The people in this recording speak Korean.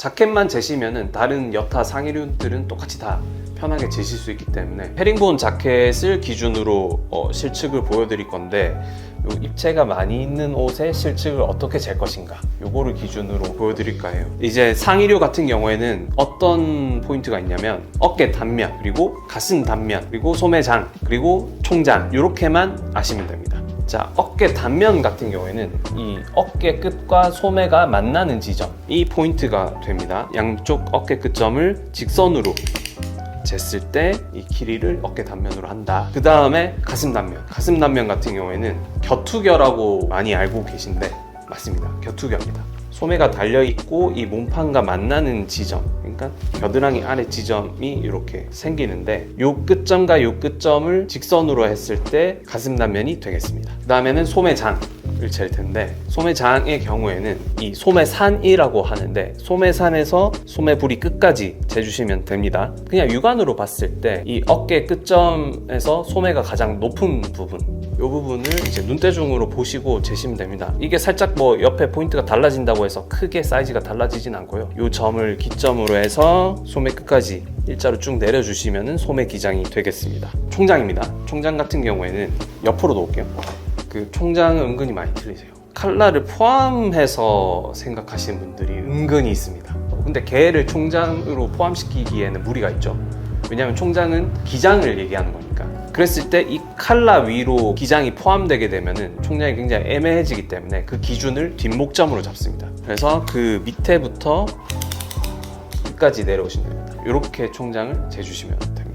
자켓만 재시면은 다른 여타 상의류들은 똑같이 다 편하게 재실 수 있기 때문에 헤링본 자켓을 기준으로 어, 실측을 보여드릴 건데 요 입체가 많이 있는 옷의 실측을 어떻게 잴 것인가 요거를 기준으로 보여드릴까 해요. 이제 상의류 같은 경우에는 어떤 포인트가 있냐면 어깨 단면 그리고 가슴 단면 그리고 소매장 그리고 총장 이렇게만 아시면 됩니다 자 어깨 단면 같은 경우에는 이 어깨 끝과 소매가 만나는 지점 이 포인트가 됩니다 양쪽 어깨 끝점을 직선으로 쟀을 때 이 길이를 어깨 단면으로 한다. 그 다음에 가슴 단면. 가슴 단면 같은 경우에는 겨투겨라고 많이 알고 계신데 맞습니다. 겨투겨입니다. 소매가 달려 있고 이 몸판과 만나는 지점, 그러니까 겨드랑이 아래 지점이 이렇게 생기는데 요 끝점과 요 끝점을 직선으로 했을 때 가슴 단면이 되겠습니다. 그 다음에는 소매장. 을잴 텐데 소매장의 경우에는 이 소매산이라고 하는데 소매산에서 소매부리 끝까지 재주시면 됩니다. 그냥 육안으로 봤을 때 이 어깨 끝점에서 소매가 가장 높은 부분 이 부분을 이제 눈대중으로 보시고 재시면 됩니다. 이게 살짝 뭐 옆에 포인트가 달라진다고 해서 크게 사이즈가 달라지진 않고요. 이 점을 기점으로 해서 소매 끝까지 일자로 쭉 내려주시면 소매 기장이 되겠습니다. 총장입니다. 총장 같은 경우에는 옆으로 놓을게요. 그 총장은 은근히 많이 틀리세요. 칼라를 포함해서 생각하시는 분들이 은근히 있습니다. 근데 개를 총장으로 포함시키기에는 무리가 있죠. 왜냐하면 총장은 기장을 얘기하는 거니까. 그랬을 때 이 칼라 위로 기장이 포함되게 되면은 총장이 굉장히 애매해지기 때문에 그 기준을 뒷목점으로 잡습니다. 그래서 그 밑에부터 끝까지 내려오시면 됩니다. 이렇게 총장을 재주시면 됩니다.